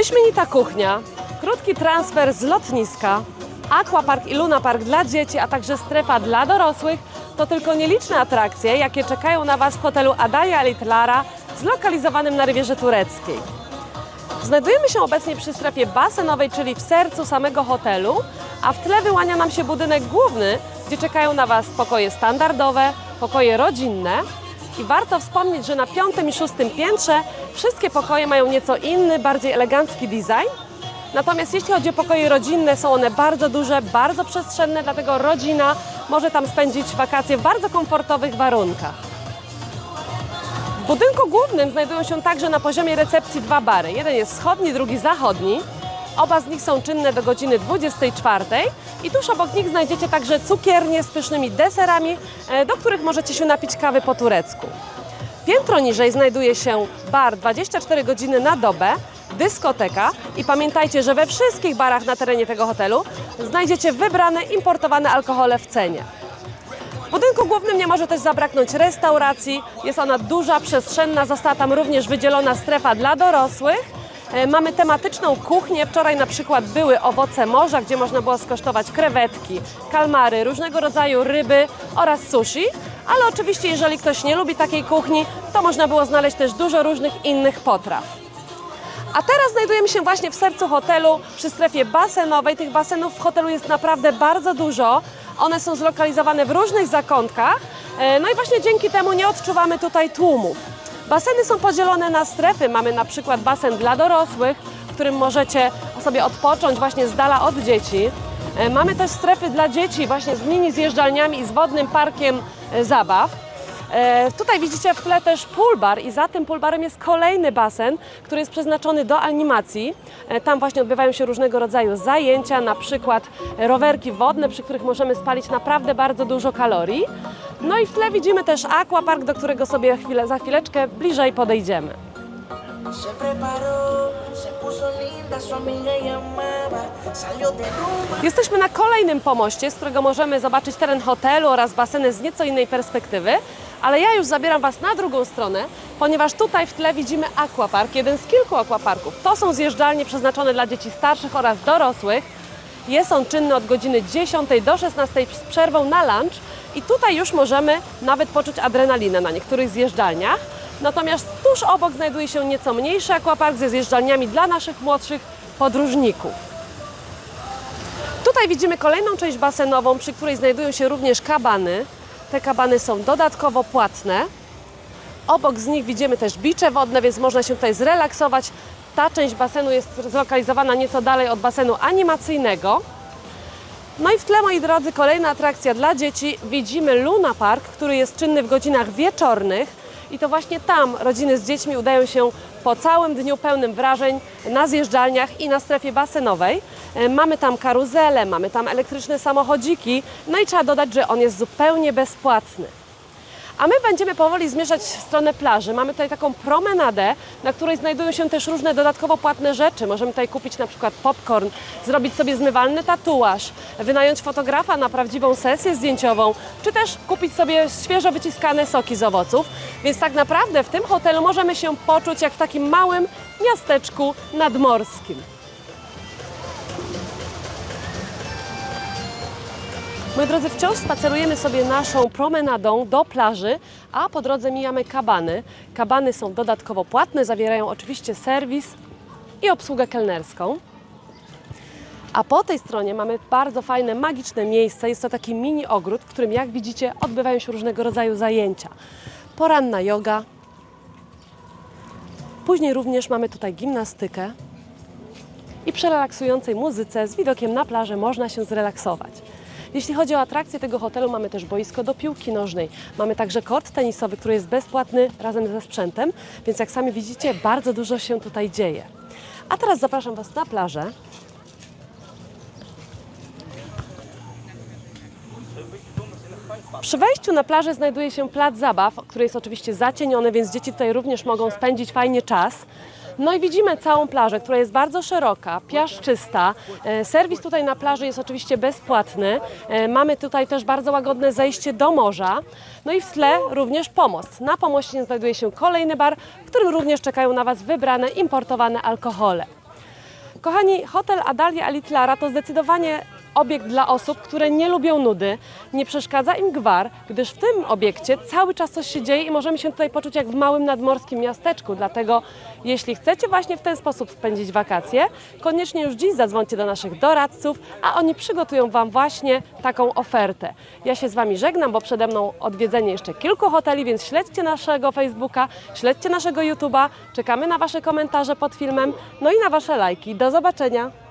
Wyśmienita kuchnia, krótki transfer z lotniska, aquapark i lunapark dla dzieci, a także strefa dla dorosłych to tylko nieliczne atrakcje, jakie czekają na Was w hotelu Adalia Litlara zlokalizowanym na Rywierze Tureckiej. Znajdujemy się obecnie przy strefie basenowej, czyli w sercu samego hotelu, a w tle wyłania nam się budynek główny, gdzie czekają na Was pokoje standardowe, pokoje rodzinne. I warto wspomnieć, że na piątym i szóstym piętrze wszystkie pokoje mają nieco inny, bardziej elegancki design. Natomiast jeśli chodzi o pokoje rodzinne, są one bardzo duże, bardzo przestrzenne, dlatego rodzina może tam spędzić wakacje w bardzo komfortowych warunkach. W budynku głównym znajdują się także na poziomie recepcji dwa bary. Jeden jest wschodni, drugi zachodni. Oba z nich są czynne do godziny 24 i tuż obok nich znajdziecie także cukiernie z pysznymi deserami, e, do których możecie się napić kawy po turecku. Piętro niżej znajduje się bar 24 godziny na dobę, dyskoteka i pamiętajcie, że we wszystkich barach na terenie tego hotelu znajdziecie wybrane importowane alkohole w cenie. W budynku głównym nie może też zabraknąć restauracji. Jest ona duża, przestrzenna. Została tam również wydzielona strefa dla dorosłych. E, Mamy tematyczną kuchnię. Wczoraj na przykład były owoce morza, gdzie można było skosztować krewetki, kalmary, różnego rodzaju ryby oraz sushi. Ale oczywiście, jeżeli ktoś nie lubi takiej kuchni, to można było znaleźć też dużo różnych innych potraw. A teraz znajdujemy się właśnie w sercu hotelu, przy strefie basenowej. Tych basenów w hotelu jest naprawdę bardzo dużo. One są zlokalizowane w różnych zakątkach. E, No i właśnie dzięki temu nie odczuwamy tutaj tłumów. Baseny są podzielone na strefy. Mamy na przykład basen dla dorosłych, w którym możecie sobie odpocząć właśnie z dala od dzieci. E, Mamy też strefy dla dzieci właśnie z mini zjeżdżalniami i z wodnym parkiem e, zabaw. E, Tutaj widzicie w tle też poolbar i za tym poolbarem jest kolejny basen, który jest przeznaczony do animacji. E, Tam właśnie odbywają się różnego rodzaju zajęcia, na przykład rowerki wodne, przy których możemy spalić naprawdę bardzo dużo kalorii. No i w tle widzimy też aquapark, do którego sobie chwilę, za chwileczkę bliżej podejdziemy. Se preparó, se puso linda, su amiga llamaba, salió de rumba. Jesteśmy na kolejnym pomoście, z którego możemy zobaczyć teren hotelu oraz baseny z nieco innej perspektywy. Ale ja już zabieram Was na drugą stronę, ponieważ tutaj w tle widzimy aquapark, jeden z kilku aquaparków. To są zjeżdżalnie przeznaczone dla dzieci starszych oraz dorosłych. Jest on czynny od godziny 10 do 16 z przerwą na lunch i tutaj już możemy nawet poczuć adrenalinę na niektórych zjeżdżalniach. Natomiast tuż obok znajduje się nieco mniejszy aquapark ze zjeżdżalniami dla naszych młodszych podróżników. Tutaj widzimy kolejną część basenową, przy której znajdują się również kabany. Te kabany są dodatkowo płatne. Obok z nich widzimy też bicze wodne, więc można się tutaj zrelaksować. Ta część basenu jest zlokalizowana nieco dalej od basenu animacyjnego. No i w tle, moi drodzy, kolejna atrakcja dla dzieci. Widzimy Luna Park, który jest czynny w godzinach wieczornych. I to właśnie tam rodziny z dziećmi udają się po całym dniu pełnym wrażeń na zjeżdżalniach i na strefie basenowej. E, Mamy tam karuzelę, mamy tam elektryczne samochodziki, no i trzeba dodać, że on jest zupełnie bezpłatny. A my będziemy powoli zmierzać w stronę plaży. Mamy tutaj taką promenadę, na której znajdują się też różne dodatkowo płatne rzeczy. Możemy tutaj kupić na przykład popcorn, zrobić sobie zmywalny tatuaż, wynająć fotografa na prawdziwą sesję zdjęciową, czy też kupić sobie świeżo wyciskane soki z owoców. Więc tak naprawdę w tym hotelu możemy się poczuć jak w takim małym miasteczku nadmorskim. Moi drodzy, wciąż spacerujemy sobie naszą promenadą do plaży, a po drodze mijamy kabany. Kabany są dodatkowo płatne, zawierają oczywiście serwis i obsługę kelnerską. A po tej stronie mamy bardzo fajne, magiczne miejsce. Jest to taki mini ogród, w którym, jak widzicie, odbywają się różnego rodzaju zajęcia. Poranna yoga. Później również mamy tutaj gimnastykę. I przy relaksującej muzyce z widokiem na plażę można się zrelaksować. Jeśli chodzi o atrakcje tego hotelu, mamy też boisko do piłki nożnej. Mamy także kort tenisowy, który jest bezpłatny razem ze sprzętem, więc jak sami widzicie, bardzo dużo się tutaj dzieje. A teraz zapraszam Was na plażę. Przy wejściu na plażę znajduje się plac zabaw, który jest oczywiście zacieniony, więc dzieci tutaj również mogą spędzić fajnie czas. No i widzimy całą plażę, która jest bardzo szeroka, piaszczysta. E, Serwis tutaj na plaży jest oczywiście bezpłatny. E, Mamy tutaj też bardzo łagodne zejście do morza. No i w tle również pomost. Na pomoście znajduje się kolejny bar, w którym również czekają na Was wybrane importowane alkohole. Kochani, hotel Adalia Alitlara to zdecydowanie obiekt dla osób, które nie lubią nudy. Nie przeszkadza im gwar, gdyż w tym obiekcie cały czas coś się dzieje i możemy się tutaj poczuć jak w małym nadmorskim miasteczku. Dlatego jeśli chcecie właśnie w ten sposób spędzić wakacje, koniecznie już dziś zadzwońcie do naszych doradców, a oni przygotują Wam właśnie taką ofertę. Ja się z Wami żegnam, bo przede mną odwiedzenie jeszcze kilku hoteli, więc śledźcie naszego Facebooka, śledźcie naszego YouTube'a, czekamy na Wasze komentarze pod filmem, no i na Wasze lajki. Do zobaczenia!